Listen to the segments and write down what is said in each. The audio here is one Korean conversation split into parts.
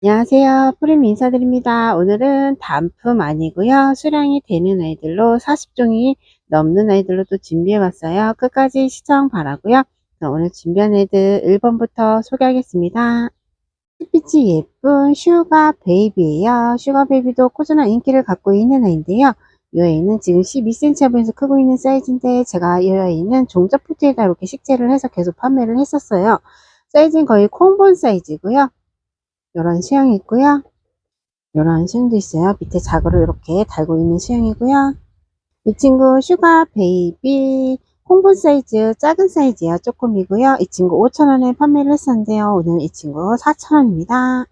안녕하세요. 프림 인사드립니다. 오늘은 단품 아니고요. 수량이 되는 아이들로 40종이 넘는 아이들로 또 준비해 봤어요. 끝까지 시청 바라고요. 자, 오늘 준비한 애들 1번부터 소개하겠습니다. 햇빛이 예쁜 슈가 베이비예요. 슈가 베이비도 꾸준한 인기를 갖고 있는 아이인데요. 이 아이는 지금 12cm 화분에서 크고 있는 사이즈인데 제가 이 아이는 종자 포트에다 이렇게 식재를 해서 계속 판매를 했었어요. 사이즈는 거의 콩본 사이즈고요. 이런 수영이 있고요. 이런 수영도 있어요. 밑에 자구를 이렇게 달고 있는 수영이고요. 이 친구 슈가 베이비 홍본 사이즈 작은 사이즈예요. 조금이고요. 이 친구 5,000원에 판매를 했었는데요. 오늘 이 친구 4,000원입니다.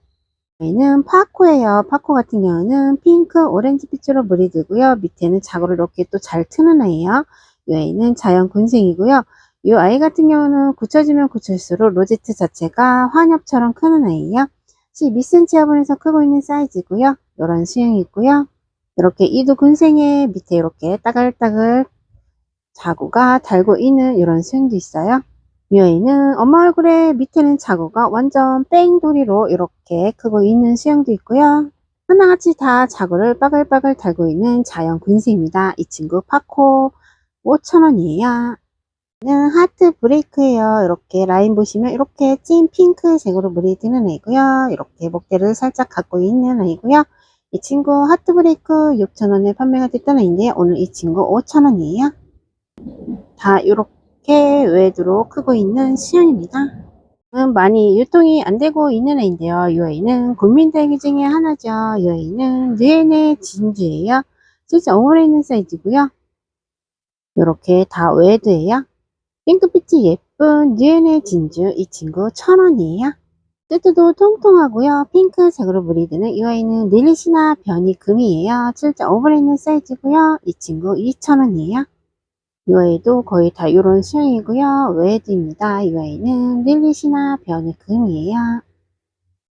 얘는 파코예요. 파코 같은 경우는 핑크, 오렌지 빛으로 물이 들고요. 밑에는 자구를 이렇게 또 잘 트는 아이예요. 이 아이는 자연 군생이고요. 이 아이 같은 경우는 굳혀지면 굳힐수록 로제트 자체가 환엽처럼 크는 아이예요. 12cm 화분에서 크고 있는 사이즈고요. 이런 수영이 있고요. 이렇게 이두 군생에 밑에 이렇게 따글따글 자구가 달고 있는 이런 수영도 있어요. 이 아이는 엄마 얼굴에 밑에는 자구가 완전 뺑돌이로 이렇게 크고 있는 수영도 있고요. 하나같이 다 자구를 빠글빠글 달고 있는 자연 군생입니다. 이 친구 파코 5,000원이에요. 는 하트 브레이크예요. 이렇게 라인 보시면 이렇게 찐 핑크색으로 물이 드는 애고요. 이렇게 목대를 살짝 갖고 있는 애이고요. 이 친구 하트 브레이크 6,000원에 판매가 됐던 애인데 오늘 이 친구 5,000원이에요. 다 이렇게 외두로 크고 있는 시연입니다. 음, 많이 유통이 안 되고 있는 애인데요. 이 아이는 국민대기 중에 하나죠. 이 아이는 르엔의 진주예요. 진짜 오래 있는 사이즈고요. 이렇게 다 외두예요. 핑크빛이 예쁜 뉴엔의 진주 이 친구 천원이에요 뜨뜨도 통통하고요. 핑크색으로 물이 드는 이 아이는 릴리시나 변이 금이에요. 7.5분 있는 사이즈고요. 이 친구 2,000원이에요. 이 아이도 거의 다 이런 수영이고요. 웨드입니다. 이 아이는 릴리시나 변이 금이에요.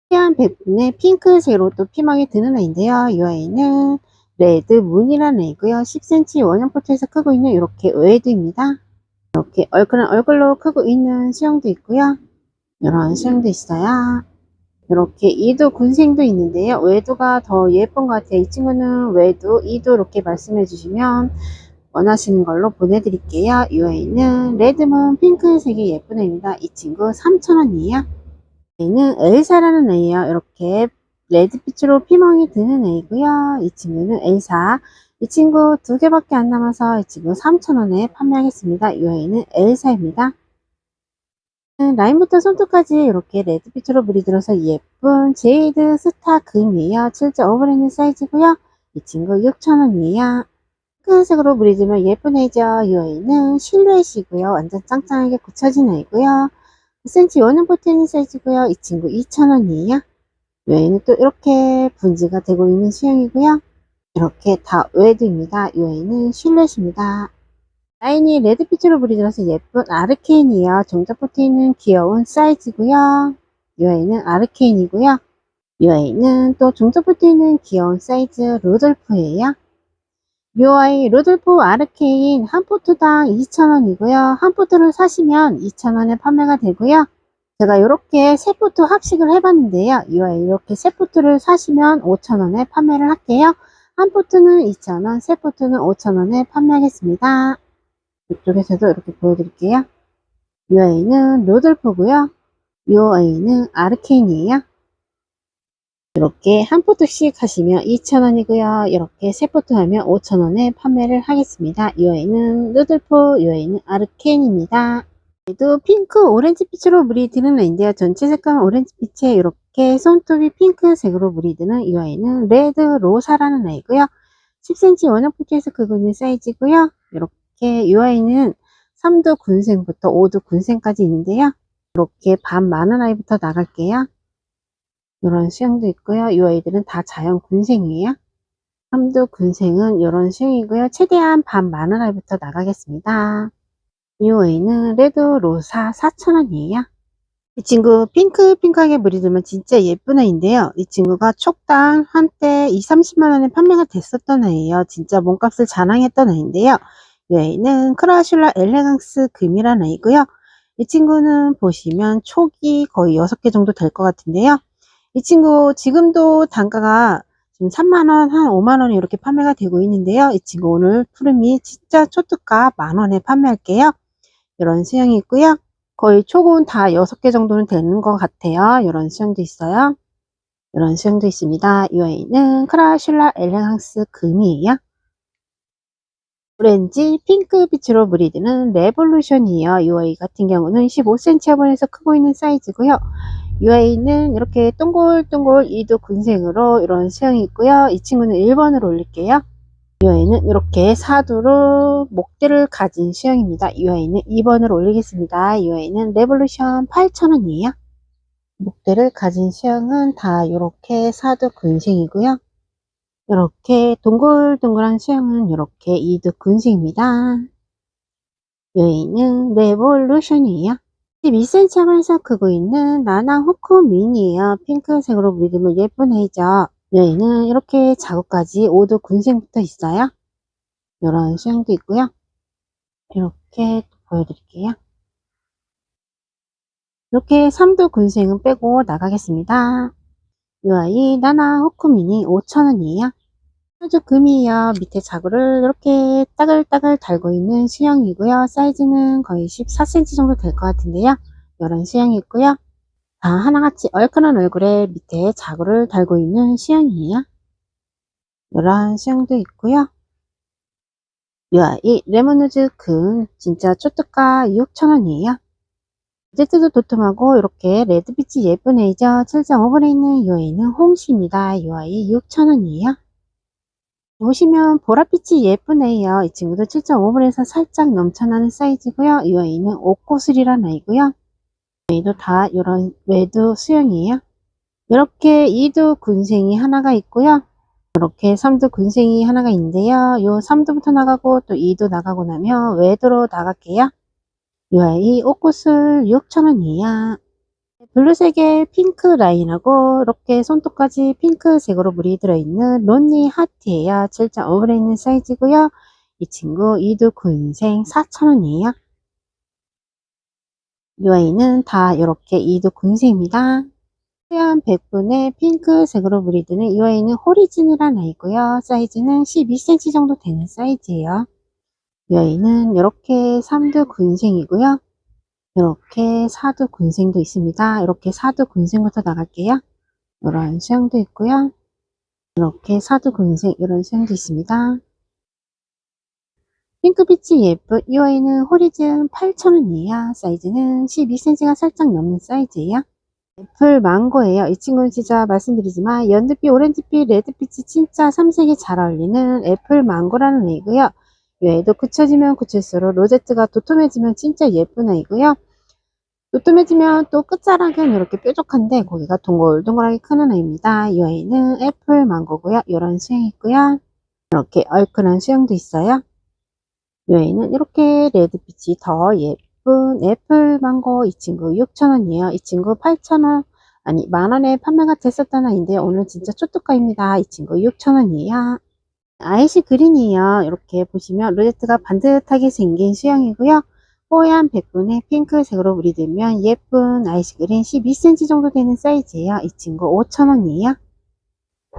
태안 100분의 핑크색으로 또 피망이 드는 아이인데요. 이 아이는 레드 문이라는 애이고요. 10cm 원형 포트에서 크고 있는 이렇게 웨드입니다. 이렇게 얼큰한 얼굴로 크고 있는 수영도 있고요. 이런 수영도 있어요. 이렇게 이도 군생도 있는데요. 외도가 더 예쁜 것 같아요. 이 친구는 외도, 이도 이렇게 말씀해 주시면 원하시는 걸로 보내드릴게요. 이 아이는 레드문 핑크색이 예쁜 애입니다. 이 친구 3,000원이에요. 얘는 엘사라는 애예요. 이렇게 레드빛으로 피멍이 드는 애이고요. 이 친구는 엘사. 이 친구 두 개밖에 안 남아서 이 친구 3,000원에 판매하겠습니다. 이 아이는 엘사입니다. 라인부터 손톱까지 이렇게 레드빛으로 물이 들어서 예쁜 제이드 스타 금이에요. 7.5브랜드 사이즈고요. 이 친구 6,000원이에요. 핑크색으로 물이 들면 예쁜 애죠. 이 아이는 실루엣이고요. 완전 짱짱하게 굳혀진 애이고요. 9cm 원형 포트있는 사이즈고요. 이 친구 2,000원이에요. 이 아이는 또 이렇게 분지가 되고 있는 수영이고요. 이렇게 다 웨드입니다. 이 아이는 실루엣입니다. 라인이 레드빛으로 불이 들어서 예쁜 아르케인이에요. 종자포트에는 귀여운 사이즈고요. 이 아이는 아르케인이고요. 이 아이는 또 종자포트에는 귀여운 사이즈 루돌프예요. 이 아이 루돌프 아르케인 한 포트당 2,000원이고요. 한 포트를 사시면 2,000원에 판매가 되고요. 제가 이렇게 세 포트 합식을 해봤는데요. 이 아이 이렇게 세 포트를 사시면 5,000원에 판매를 할게요. 한 포트는 2,000원, 세 포트는 5,000원에 판매하겠습니다. 이쪽에서도 이렇게 보여드릴게요. 이 아이는 로돌프고요. 이 아이는 아르케인이에요. 이렇게 한 포트씩 하시면 2,000원이고요. 이렇게 세 포트 하면 5,000원에 판매를 하겠습니다. 이 아이는 이 아이는 아르케인입니다. 얘도 핑크 오렌지 빛으로 물이 드는 아이인데요. 전체 색감은 오렌지 빛에 이렇게 손톱이 핑크색으로 물이 드는 이 아이는 레드 로사라는 아이고요. 10cm 원형 포트에서 크고 있는 사이즈고요. 이렇게 이 아이는 3도 군생부터 5도 군생까지 있는데요. 이렇게 반 많은 아이부터 나갈게요. 이런 수영도 있고요. 이 아이들은 다 자연 군생이에요. 3도 군생은 이런 수영이고요. 최대한 반 많은 아이부터 나가겠습니다. 이 아이는 레드 로사 4,000원이에요. 이 친구 핑크핑크하게 물이 들면 진짜 예쁜 아이인데요. 이 친구가 촉당 한때 2, 30만원에 판매가 됐었던 아이예요. 진짜 몸값을 자랑했던 아이인데요. 이 아이는 크라슐라 엘레강스 금이라는 아이고요. 이 친구는 보시면 촉이 거의 6개 정도 될 것 같은데요. 이 친구 지금도 단가가 지금 3만원, 한 5만원에 이렇게 판매가 되고 있는데요. 이 친구 오늘 푸름이 진짜 초특가 만원에 판매할게요. 이런 수영이 있고요. 거의 초고온 다 6개 정도는 되는 것 같아요. 이런 수영도 있어요. 이런 수영도 있습니다. 이 아이는 크라슐라 엘레강스 금이에요. 오렌지, 핑크 빛으로 브리드는 레볼루션이에요. 이 아이 같은 경우는 15cm 화분에서 크고 있는 사이즈고요. 이 아이는 이렇게 동글동글 이도 군생으로 이런 수영이 있고요. 이 친구는 1번으로 올릴게요. 이 아이는 이렇게 사두로 목대를 가진 수영입니다. 이 아이는 2번으로 올리겠습니다. 이 아이는 레볼루션 8,000원이에요. 목대를 가진 수영은 다 이렇게 사두 군생이고요. 이렇게 동글동글한 수영은 이렇게 이두 군생입니다. 여기는 레볼루션이에요. 12cm 하면서 크고 있는 나나 호크 미니예요. 핑크색으로 물들면 예쁜 애죠. 여기는 이렇게 자국까지 5두 군생부터 있어요. 이런 수영도 있고요. 이렇게 보여드릴게요. 이렇게 3두 군생은 빼고 나가겠습니다. 이 아이 나나 호크미니 5,000원이에요. 아주 금이에요. 밑에 자구를 이렇게 따글따글 달고 있는 수영이고요. 사이즈는 거의 14cm 정도 될 것 같은데요. 이런 수영이 있고요. 다 하나같이 얼큰한 얼굴에 밑에 자구를 달고 있는 수영이에요. 이런 수영도 있고요. 이 아이 레몬우즈 금 진짜 초특가 6,000원이에요. 제트도 도톰하고 이렇게 레드빛이 예쁜 애죠. 7.5번에 있는 이 아이는 홍시입니다. 이 아이 6,000원이에요. 보시면 보랏빛이 예쁜 애예요. 이 친구도 7.5번에서 살짝 넘쳐나는 사이즈고요. 이 아이는 옥고슬이란 아이고요. 얘도 다 이런 외두 수영이에요. 이렇게 2두 군생이 하나가 있고요. 이렇게 3두 군생이 하나가 있는데요. 요 3두부터 나가고 또 2두 나가고 나면 외두로 나갈게요. 이 아이 옷꽃을 6,000원이에요. 블루색의 핑크 라인하고 이렇게 손톱까지 핑크색으로 물이 들어있는 론니 하트예요. 7.5g에 있는 사이즈고요. 이 친구 이두 군생 4,000원이에요. 이 아이는 다 이렇게 이두 군생입니다. 하얀 100분의 핑크색으로 물이 드는 이 아이는 호리진이란 아이고요. 사이즈는 12cm 정도 되는 사이즈예요. 이 아이는 이렇게 3두 군생이고요. 이렇게 4두 군생도 있습니다. 이렇게 4두 군생부터 나갈게요. 이런 수영도 있고요. 이렇게 4두 군생 이런 수영도 있습니다. 핑크빛이 예쁜 이 아이는 호리즌 8,000원이에요. 사이즈는 12cm가 살짝 넘는 사이즈예요. 애플 망고예요. 이 친구는 진짜 말씀드리지만 연두빛, 오렌지빛, 레드빛이 진짜 삼색이 잘 어울리는 애플 망고라는 애이고요. 얘도 굳혀지면 굳힐수록 로제트가 도톰해지면 진짜 예쁜 애이고요. 도톰해지면 또 끝자락은 이렇게 뾰족한데 고기가 동글동글하게 크는 애입니다. 이 아이는 애플 망고고요. 이런 수영이 있고요. 이렇게 얼큰한 수영도 있어요. 이 아이는 이렇게 레드빛이 더 예쁜 애플 망고 이 친구 6,000원이에요. 이 친구 8,000원 아니 만원에 판매가 됐었던 아이인데 오늘 진짜 초특가입니다. 이 친구 6,000원이에요. 아이시 그린이에요. 이렇게 보시면 로제트가 반듯하게 생긴 수영이고요. 뽀얀 백분에 핑크색으로 물이들면 예쁜 아이시 그린 12cm 정도 되는 사이즈예요. 이 친구 5,000원이에요.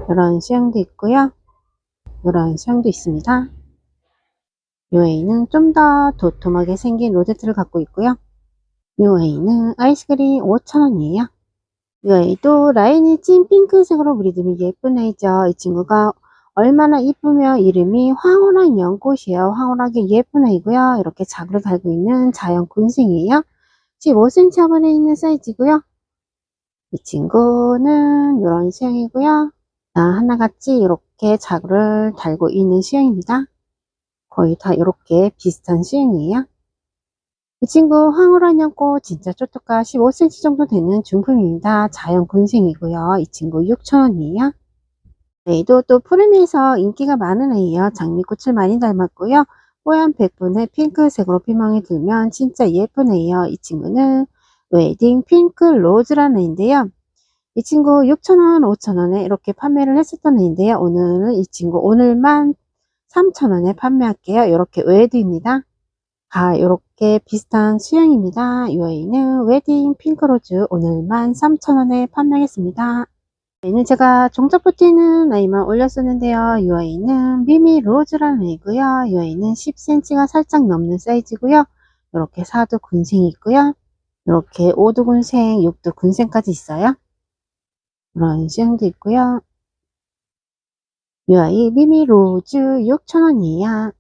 이런 수영도 있고요. 이런 수영도 있습니다. 이 아이는 좀 더 도톰하게 생긴 로제트를 갖고 있고요. 이 아이는 아이스그린 5,000원이에요. 이 아이도 라인이 찐 핑크색으로 물이들면 예쁜 아이죠. 이 친구가 얼마나 이쁘며 이름이 황홀한 연꽃이에요. 황홀하게 예쁜 애이고요. 이렇게 자구를 달고 있는 자연 군생이에요. 15cm 화분에 있는 사이즈고요. 이 친구는 이런 수영이고요. 아, 하나같이 이렇게 자구를 달고 있는 수영입니다. 거의 다 이렇게 비슷한 수영이에요. 이 친구 황홀한 연꽃 진짜 쪼뚜가 15cm 정도 되는 중품입니다. 자연 군생이고요. 이 친구 6,000원이에요. 얘도 또 푸르미에서 인기가 많은 애예요. 장미꽃을 많이 닮았고요. 뽀얀 백분에 핑크색으로 피망이 들면 진짜 예쁜 애예요. 이 친구는 웨딩 핑크 로즈라는 애인데요. 이 친구 6,000원, 5,000원에 이렇게 판매를 했었던 애인데요. 오늘은 이 친구 오늘만 3,000원에 판매할게요. 이렇게 웨드입니다. 다 이렇게 비슷한 수영입니다. 이 아이는 웨딩 핑크로즈 오늘만 3,000원에 판매하겠습니다. 얘는 제가 종잡부 뛰는 아이만 올렸었는데요. 이 아이는 미미 로즈라는 아이고요. 이 아이는 10cm가 살짝 넘는 사이즈고요. 이렇게 4두 군생이 있고요. 이렇게 5두 군생, 6두 군생까지 있어요. 이런 수영도 있고요. 이 아이 미미 로즈 6,000원이에요.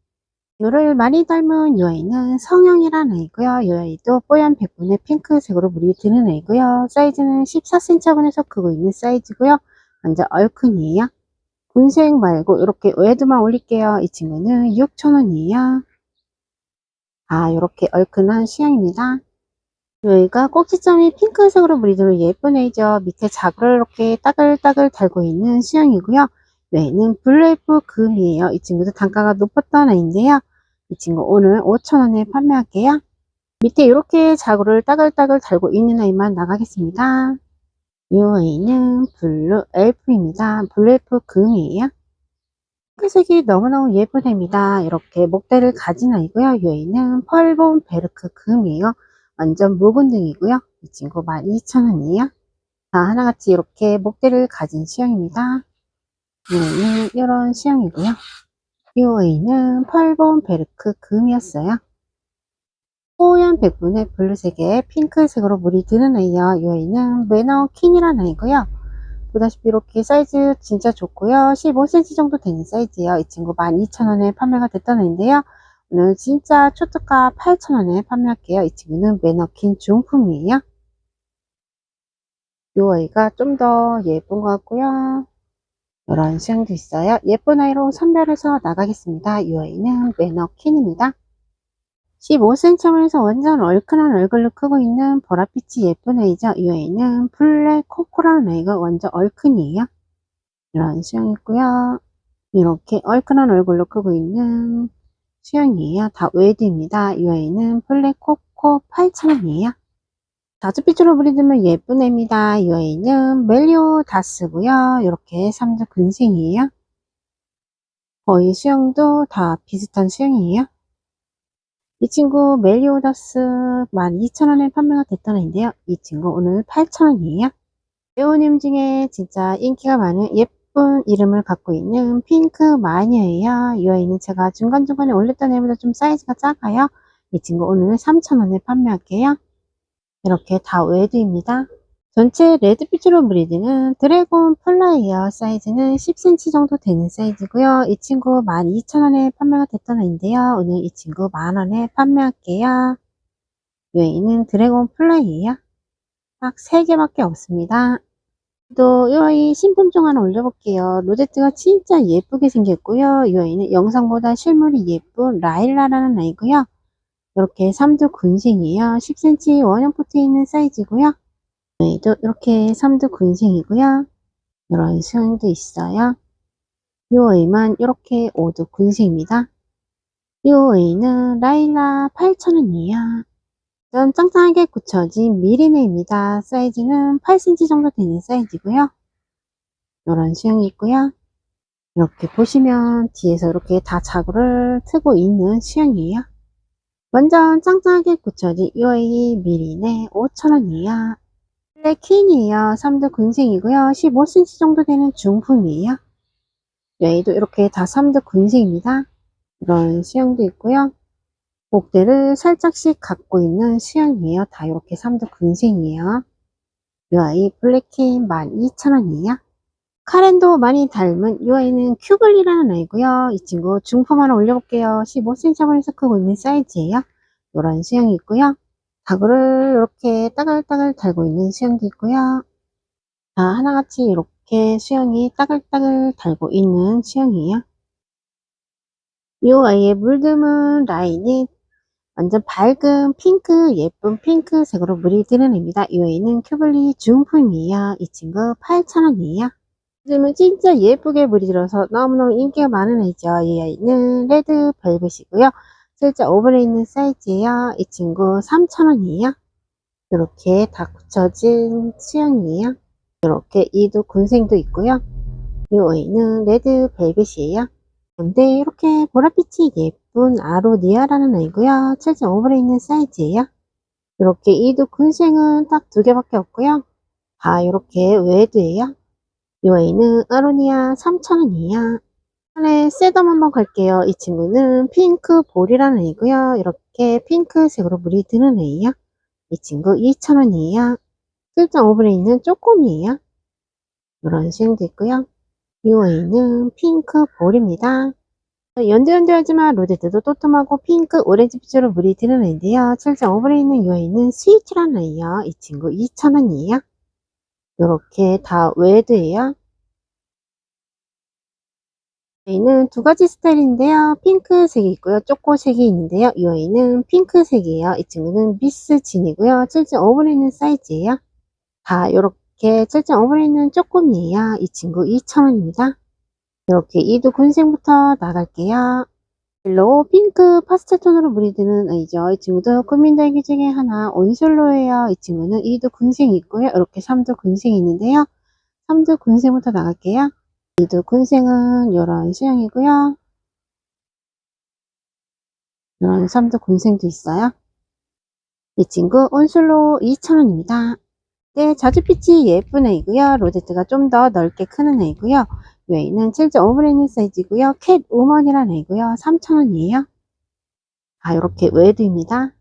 노를 많이 닮은 이 아이는 성형이라는 아이고요. 이 아이도 뽀얀 백분의 핑크색으로 물이 드는 아이고요. 사이즈는 14cm 하고에서 크고 있는 사이즈고요. 완전 얼큰이에요. 군색 말고 이렇게 외두만 올릴게요. 이 친구는 6,000원이에요. 아, 이렇게 얼큰한 수영입니다. 여기가 꼭지점이 핑크색으로 물이 들어 예쁜 애죠. 밑에 자글을 이렇게 따글따글 달고 있는 수영이고요. 뇌는 블루에프 금이에요. 이 친구도 단가가 높았던 애인데요. 이 친구 오늘 5,000원에 판매할게요. 밑에 이렇게 자구를 따글따글 달고 있는 아이만 나가겠습니다. 이 아이는 블루 엘프입니다. 블루 엘프 금이에요. 핑크색이 너무너무 예쁜 애입니다. 이렇게 목대를 가진 아이고요. 이 아이는 펄본 베르크 금이에요. 완전 묵은 등이고요. 이 친구 12,000원이에요. 자, 하나같이 이렇게 목대를 가진 수영입니다. 얘는 이런. 이 아이는 펄본 베르크 금이었어요. 뽀얀 백분의 블루색에 핑크색으로 물이 드는 아이요. 이 아이는 매너킨이라는 아이고요. 보다시피 이렇게 사이즈 진짜 좋고요. 15cm 정도 되는 사이즈예요. 이 친구 12,000원에 판매가 됐던 아이인데요. 오늘 진짜 초특가 8,000원에 판매할게요. 이 친구는 매너킨 중품이에요. 이 아이가 좀 더 예쁜 것 같고요. 이런 수영도 있어요. 예쁜 아이로 선별해서 나가겠습니다. 이 아이는 매너킨입니다. 15cm에서 완전 얼큰한 얼굴로 크고 있는 보랏빛이 예쁜 아이죠. 이 아이는 블랙 코코라는 아이가 완전 얼큰이에요. 이런 수영 있고요. 이렇게 얼큰한 얼굴로 크고 있는 수영이에요. 다 웨드입니다. 이 아이는 블랙 코코 8,000원이에요. 다주빛으로 브리드면 예쁜 애입니다. 이 아이는 멜리오 다스고요. 이렇게 3주 근생이에요. 거의 수영도 다 비슷한 수영이에요. 이 친구 멜리오다스 12,000원에 판매가 됐던 애인데요. 이 친구 오늘 8,000원이에요. 배우님 중에 진짜 인기가 많은 예쁜 이름을 갖고 있는 핑크 마녀예요. 이 아이는 제가 중간중간에 올렸던 애보다 좀 사이즈가 작아요. 이 친구 오늘 3,000원에 판매할게요. 이렇게 다 웨드입니다. 전체 레드빛으로 브리드는 드래곤 플라이어 사이즈는 10cm 정도 되는 사이즈고요. 이 친구 12,000원에 판매가 됐던 애인데요. 오늘 이 친구 만원에 판매할게요. 여기는 드래곤 플라이에요. 딱 3개밖에 없습니다. 또 이 아이 신품종 하나 올려볼게요. 로제트가 진짜 예쁘게 생겼고요. 이 아이는 영상보다 실물이 예쁜 라일라라는 아이고요. 이렇게 3두 군생이에요. 10cm 원형 포트에 있는 사이즈고요. 얘도 이렇게 3두 군생이고요. 이런 수영도 있어요. 이 아이만 이렇게 5두 군생입니다. 이 아이는 라일라 8,000원이에요. 좀 짱짱하게 굳혀진 미리네입니다. 사이즈는 8cm 정도 되는 사이즈고요. 이런 수영이 있고요. 이렇게 보시면 뒤에서 이렇게 다 자구를 트고 있는 수영이에요. 완전 짱짱하게 이 아이 미리네 5,000원이에요. 블랙 퀸이에요. 3두 군생이고요. 15cm 정도 되는 중품이에요. 얘도 이렇게 다 3두 군생입니다. 이런 수영도 있고요. 목대를 살짝씩 갖고 있는 수영이에요. 다 이렇게 3두 군생이에요. 이 아이 블랙퀸 12,000원이에요. 카렌도 많이 닮은 이 아이는 큐블리라는 아이고요. 이 친구 하나 올려볼게요. 15cm에서 크고 있는 사이즈예요. 이런 수영이 있고요. 가구를 이렇게 따글따글 달고 있는 수영도 있고요. 자, 하나같이 이렇게 수영이 따글따글 달고 있는 수영이에요. 이 아이의 물듬은 라인이 완전 밝은 핑크, 예쁜 핑크색으로 물이 드는 애입니다. 이 아이는 큐블리 중품이에요. 이 친구 8,000원이에요. 요즘은 진짜 예쁘게 물이 들어서 너무너무 인기가 많은 애죠. 이 아이는 레드 벨벳이고요. 실제 오븐에 있는 사이즈예요. 이 친구 3,000원이에요. 이렇게 다 굳혀진 수영이에요. 이렇게 이도 군생도 있고요. 이 아이는 레드 벨벳이에요. 근데 이렇게 보랏빛이 예쁜 아로니아라는 아이고요. 실제 오븐에 있는 사이즈예요. 이렇게 이도 군생은 딱 두 개밖에 없고요. 다 이렇게 웨드예요. 이 아이는 아로니아 3,000원이에요. 이번에 셋업 한번 갈게요. 이 친구는 핑크 볼이라는 애이고요. 이렇게 핑크색으로 물이 드는 애예요. 이 친구 2,000원이에요. 7.5분에 있는 쪼꼬미예요. 이런 수영도 있고요. 이 아이는 핑크 볼입니다. 연두연두하지만 로제트도 또톰하고 핑크 오렌지 빛으로 물이 드는 애인데요. 7.5분에 있는 이 아이는 스위치라는 애예요. 이 친구 2,000원이에요. 이렇게 다 웨드예요. 아이는 두 가지 스타일인데요. 핑크색이 있고요. 쪼꼬색이 있는데요. 이 아이는 핑크색이에요. 이 친구는 미스 진이고요. 7.5분에 있는 사이즈예요. 다 이렇게 7.5분에 있는 쪼꼬미예요. 이 친구 2,000원입니다. 이렇게 이두 군생부터 나갈게요. 옐로우 핑크 파스텔 톤으로 물이 드는 아이죠. 이 친구도 국민달기 중에 하나 온솔로예요. 이 친구는 이두 군생이 있고요. 이렇게 삼두 군생이 있는데요. 삼두 군생부터 나갈게요. 이두 군생은 이런 수영이고요. 이런 삼두 군생도 있어요. 이 친구 온솔로 2,000원입니다. 네, 자주빛이 예쁜 애이고요. 로제트가 좀 더 넓게 크는 애이고요. 웨이는 7.5분에 있는 사이즈고요. 캣 우먼이라는 애이고요. 3,000원이에요. 아, 이렇게 웨드입니다.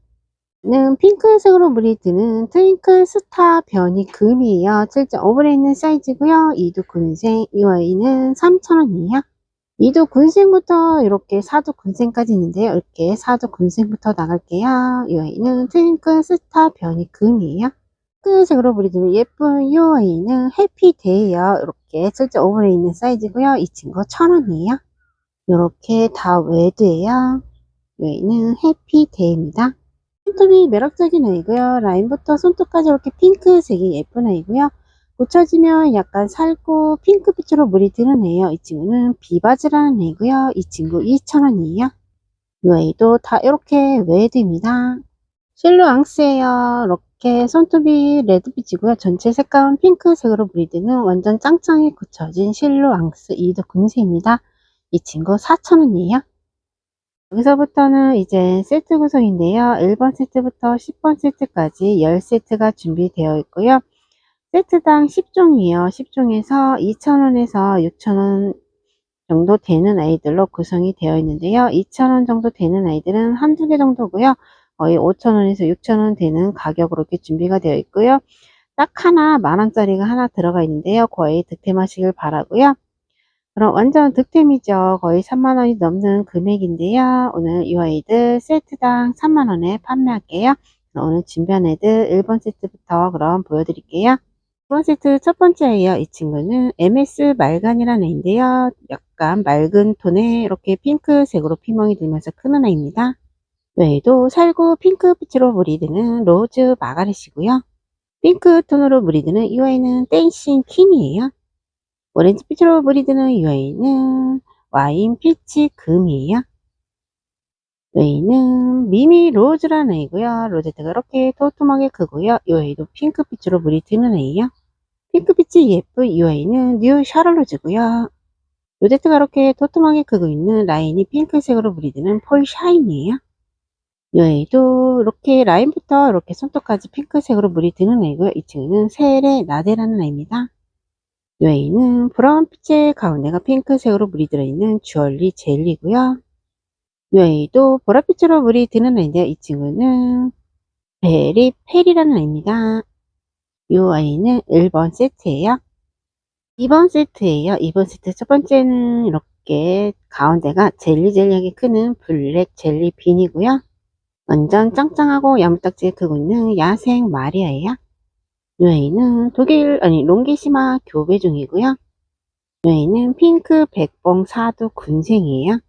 는 핑크색으로 물이 드는 트윙클 스타 변이 금이에요. 7.5분에 있는 사이즈고요. 이두 군생, 이 아이는 3,000원이에요. 이두 군생부터 이렇게 사두 군생까지 있는데요. 이렇게 사두 군생부터 나갈게요. 이 아이는 트윙클 스타 변이 금이에요. 핑크색으로 드는 예쁜 이 아이는 해피데이요. 이렇게 7.5분에 있는 사이즈고요. 이 친구 1,000원이에요. 이렇게 다 웨드예요. 여기는 해피데이입니다. 손톱이 매력적인 아이고요. 라인부터 손톱까지 이렇게 핑크색이 예쁜 아이고요. 붙여지면 약간 살고 핑크빛으로 물이 드는 애예요. 이 친구는 비바즈라는 애고요. 이 친구 2,000원이에요. 이 아이도 다 이렇게 웨드입니다. 실루 앙스예요. 이렇게 손톱이 레드빛이고요. 전체 색감은 핑크색으로 물이 드는 완전 짱짱이 굳혀진 실루 앙스 이드 금색입니다. 이 친구 4,000원이에요. 여기서부터는 이제 세트 구성인데요. 1번 세트부터 10번 세트까지 10세트가 준비되어 있고요. 세트당 10종이에요. 10종에서 2,000원에서 6,000원 정도 되는 아이들로 구성이 되어 있는데요. 2,000원 정도 되는 아이들은 한두 개 정도고요. 거의 5,000원에서 6,000원 되는 가격으로 이렇게 준비가 되어 있고요. 딱 하나 만원짜리가 하나 들어가 있는데요. 거의 득템하시길 바라고요. 그럼 완전 득템이죠. 거의 3만원이 넘는 금액인데요. 오늘 이 아이들 세트당 3만원에 판매할게요. 오늘 준비한 애들 1번 세트부터 그럼 보여드릴게요. 1번 세트 첫 번째예요. 이 친구는 MS 말간이라는 애인데요. 약간 맑은 톤에 이렇게 핑크색으로 피멍이 들면서 크는 애입니다. 외에도 살구 핑크빛으로 물이 드는 로즈 마가렛이고요. 핑크 톤으로 물이 드는 이 아이는 댄싱 퀸이에요. 오렌지빛으로 물이 드는 이 아이는 와인 피치 금이에요. 웨이는 미미 로즈라는 애이고요. 로제트가 이렇게 도톰하게 크고요. 이 아이도 핑크빛으로 물이 드는 애예요. 핑크빛이 예쁜 이 아이는 뉴 샤를로즈고요. 로제트가 이렇게 도톰하게 크고 있는 라인이 핑크색으로 물이 드는 폴 샤인이에요. 이 아이도 이렇게 라인부터 이렇게 손톱까지 핑크색으로 물이 드는 애이고요. 이 친구는 세레 나데라는 애입니다. 이 아이는 브라운빛의 가운데가 핑크색으로 물이 들어있는 주얼리 젤리고요. 이 아이도 보라빛으로 물이 드는 아이인데요. 이 친구는 베리 페리라는 아이입니다. 이 아이는 1번 세트예요. 2번 세트예요. 2번 세트 첫 번째는 이렇게 가운데가 젤리젤리하게 크는 블랙 젤리 빈이고요. 완전 짱짱하고 야무딱지게 크고 있는 야생 마리아예요. 이 아이는 독일 아니 롱기시마 교배 중이고요. 이 아이는 핑크 백봉 사두 군생이에요.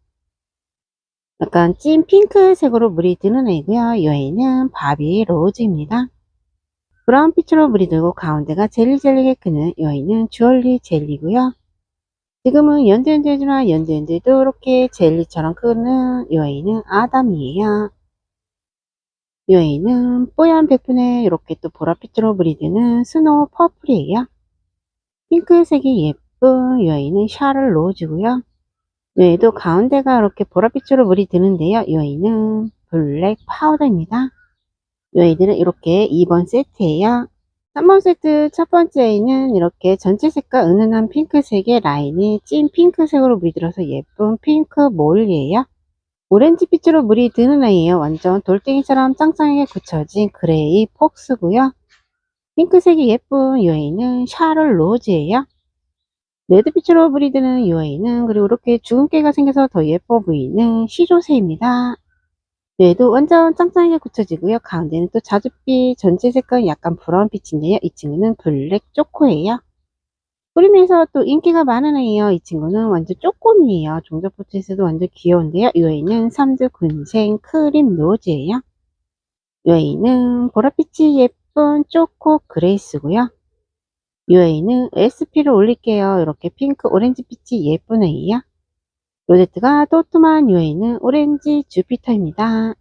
약간 찐 핑크색으로 물이 드는 애고요. 이 아이는 바비 로즈입니다. 브라운빛으로 물이 들고 가운데가 젤리젤리게 크는 이 아이는 주얼리 젤리고요. 지금은 연두연두지만 연두연두도 이렇게 젤리처럼 크는 이 아이는 아담이에요. 이 아이는 뽀얀 백분에 이렇게 또 보라빛으로 물이 드는 스노우 퍼플이에요. 핑크색이 예쁜 이 아이는 샤를 로즈고요. 이 아이도 가운데가 이렇게 보라빛으로 물이 드는데요. 이 아이는 블랙 파우더입니다. 이 아이들은 이렇게 2번 세트예요. 3번 세트 첫 번째에는 이렇게 전체 색깔 은은한 핑크색의 라인이 찐 핑크색으로 물들어서 예쁜 핑크 몰이에요. 오렌지빛으로 물이 드는 아이예요. 완전 돌덩이처럼 짱짱하게 굳혀진 그레이 폭스고요. 핑크색이 예쁜 이 아이는 샤를 로즈예요. 레드빛으로 물이 드는 이 아이는 그리고 이렇게 주근깨가 생겨서 더 예뻐 보이는 시조새입니다. 얘도 완전 짱짱하게 굳혀지고요. 가운데는 또 자줏빛 전체 색깔 약간 브라운빛인데요. 이 친구는 블랙 초코예요. 뿌리면서 또 인기가 많은 애예요. 이 친구는 완전 쪼꼬미예요. 종자포트에서도 완전 귀여운데요. 이 아이는 삼두 군생 크림 노즈예요. 이 아이는 보랏빛이 예쁜 초코 그레이스고요. 이 아이는 SP를 올릴게요. 이렇게 핑크 오렌지빛이 예쁜 애예요. 로제트가 또톰한 이 아이는 오렌지 주피터입니다.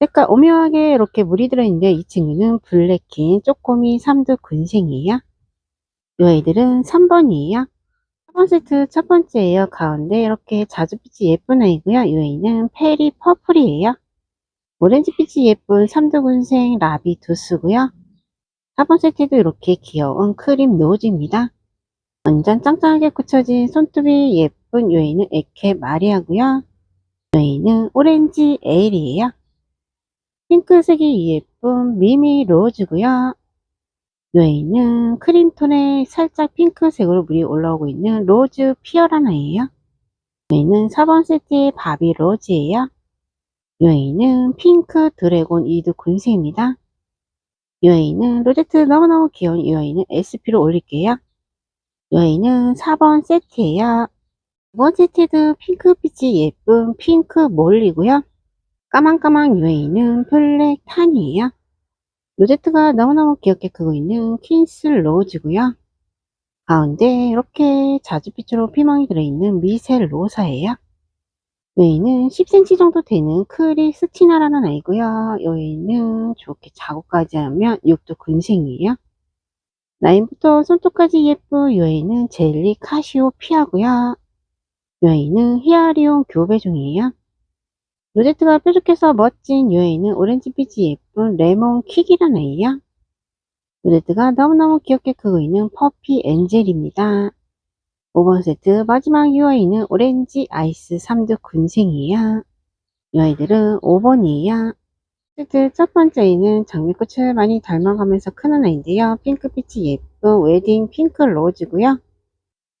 색깔 오묘하게 이렇게 물이 들어있는데 이 친구는 블랙킨 쪼꼬미 삼두 군생이에요. 이 아이들은 3번이에요. 4번 세트 첫 번째예요. 가운데 이렇게 자주빛이 예쁜 아이고요. 이 아이는 페리 퍼플이에요. 오렌지빛이 예쁜 삼두군생 라비 두스고요. 4번 세트도 이렇게 귀여운 크림 노즈입니다. 완전 짱짱하게 굳혀진 손톱이 예쁜 이 아이는 에케 마리아고요. 이 아이는 오렌지 에일이에요. 핑크색이 예쁜 미미 로즈고요. 여기는 크림톤에 살짝 핑크색으로 물이 올라오고 있는 로즈 피어란 아이예요. 여기는 4번 세트의 바비 로즈예요. 여기는 핑크 드래곤 이드 군색입니다. 여기는 로제트 너무너무 귀여운 이 아이는 SP로 올릴게요. 여기는 4번 세트예요. 2번 세트도 핑크빛이 예쁜 핑크 몰리고요. 까망까망 유에이는 블랙 탄이에요. 로제트가 너무너무 귀엽게 크고 있는 퀸스 로즈고요. 가운데 이렇게 자주빛으로 피멍이 들어있는 미셀 로사예요. 여기는 10cm 정도 되는 크리스티나라는 아이고요. 여기는 좋게 작업까지 하면 6도 근생이에요. 라인부터 손톱까지 예쁜 여기는 젤리 카시오 피하고요. 여기는 히아리온 교배 중이에요. 로제트가 뾰족해서 멋진 유에이는 오렌지빛이 예쁜 레몬 킥이라는 애예요. 로제트가 너무너무 귀엽게 크고 있는 퍼피 엔젤입니다. 5번 세트 마지막 유아이는 오렌지 아이스 3두 군생이에요. 이 아이들은 5번이에요. 세트 첫 번째에는 장미꽃을 많이 닮아가면서 크는 아이인데요. 핑크빛이 예쁜 웨딩 핑크 로즈고요.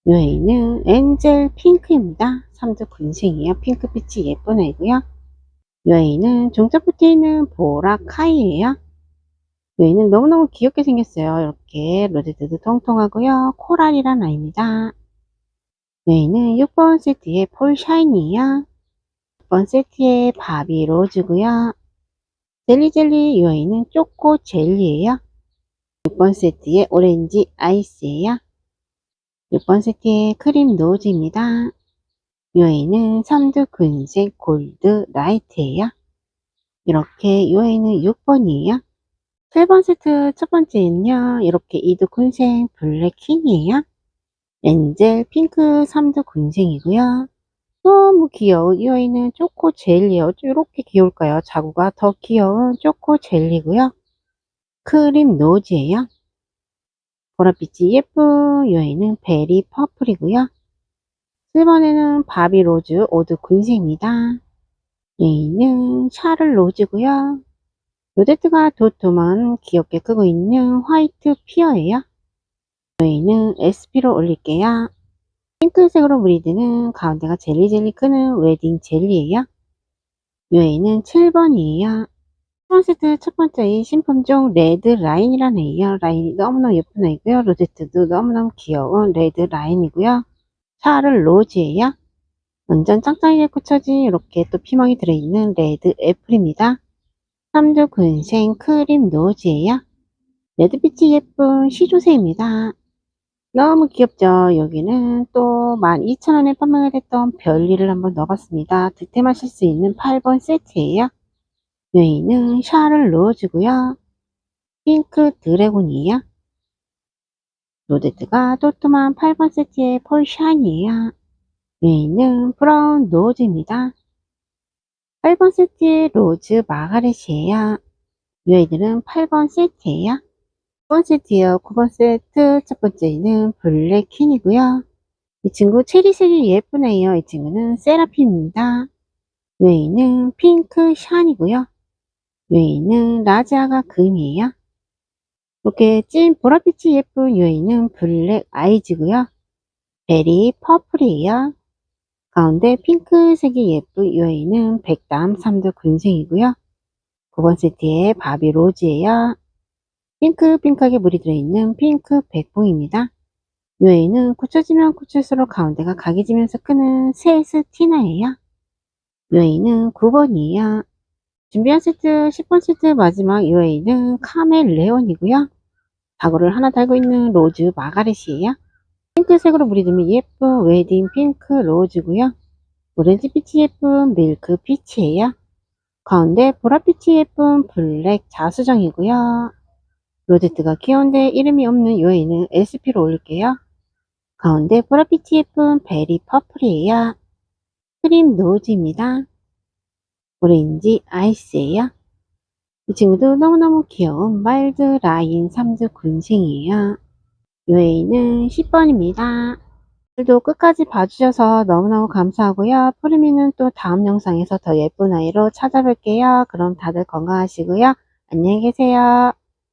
이 아이는 엔젤 핑크입니다. 3두 군생이에요. 핑크빛이 예쁜 아이고요. 이 아이는 종자포트에는 보라카이예요. 이 아이는 너무너무 귀엽게 생겼어요. 이렇게 로제트도 통통하고요. 코랄이란 아이입니다. 이 아이는 6번 세트의 폴샤인이에요. 6번 세트의 바비 로즈고요. 젤리젤리 이 아이는 초코 젤리예요. 6번 세트의 오렌지 아이스예요. 6번 세트의 크림 노즈입니다. 이 아이는 3두 근색 골드 라이트예요. 이렇게 이 아이는 6번이에요. 7번 세트 첫 번째는요. 이렇게 2두 군생 블랙킹이에요. 엔젤 핑크 3두 군생이고요. 너무 귀여운 이 아이는 초코 젤리예요. 이렇게 귀여울까요? 자구가 더 귀여운 초코 젤리고요. 크림 노즈예요. 보랏빛이 예쁜 이 아이는 베리 퍼플이고요. 7번에는 바비 로즈 오드 군색입니다. 얘는 샤를 로즈고요. 로제트가 도톰한 귀엽게 크고 있는 화이트 피어예요. 얘는 SP로 올릴게요. 핑크색으로 브리드는 가운데가 젤리젤리 크는 웨딩 젤리예요. 얘는 7번이에요. 1번 세트 첫 번째 신품종 레드 라인이라는 애예요. 라인이 너무너무 예쁜 애고요. 로제트도 너무너무 귀여운 레드 라인이고요. 샤를 로즈예요. 완전 짱짱하게 꽂혀진 이렇게 또 피멍이 들어있는 레드 애플입니다. 3두 근생 크림 노즈예요. 레드빛이 예쁜 시조새입니다. 너무 귀엽죠? 여기는 또 12,000원에 판매가 됐던 별일을 한번 넣어봤습니다. 득템하실 수 있는 8번 세트예요. 여기는 샤를 로즈고요. 핑크 드래곤이에요. 로제트가 또톰한 8번 세트의 폴샤인이에요. 얘는 브라운 노즈입니다. 8번 세트의 로즈 마가렛이에요. 이 아이들은 8번 세트예요. 9번 세트요. 9번 세트 첫 번째는 블랙 퀸이고요. 이 친구 체리색이 예쁘네요. 이 친구는 세라핌입니다. 외에는 핑크 샤이고요. 외에는 라자가 금이에요. 이렇게 찐 보랏빛이 예쁜 유에는 블랙 아이즈고요. 베리 퍼플이에요. 가운데 핑크색이 예쁜 유에는 백담 3두 군생이고요. 9번 세트에 바비 로즈예요. 핑크핑크하게 물이 들어있는 핑크 백봉입니다. 유에는 굳혀지면 굳힐수록 가운데가 각이지면서 크는 세스 티나예요. 유에는 9번이에요. 준비한 세트 10번 세트 마지막 UA는 카멜 레온이고요. 바구를 하나 달고 있는 로즈 마가렛이에요. 물이 들면 예쁜 웨딩 핑크 로즈고요. 오렌지 빛이 예쁜 밀크 피치예요. 가운데 보랏빛이 예쁜 블랙 자수정이고요. 로제트가 귀여운데 이름이 없는 UA는 SP로 올릴게요. 가운데 보랏빛이 예쁜 베리 퍼플이에요. 크림 노즈입니다. 오렌지 아이스예요. 이 친구도 너무너무 귀여운 마일드 라인 3주 군생이에요. UA는 10번입니다. 오늘도 끝까지 봐주셔서 너무너무 감사하고요. 푸르미는 또 다음 영상에서 더 예쁜 아이로 찾아뵐게요. 그럼 다들 건강하시고요. 안녕히 계세요.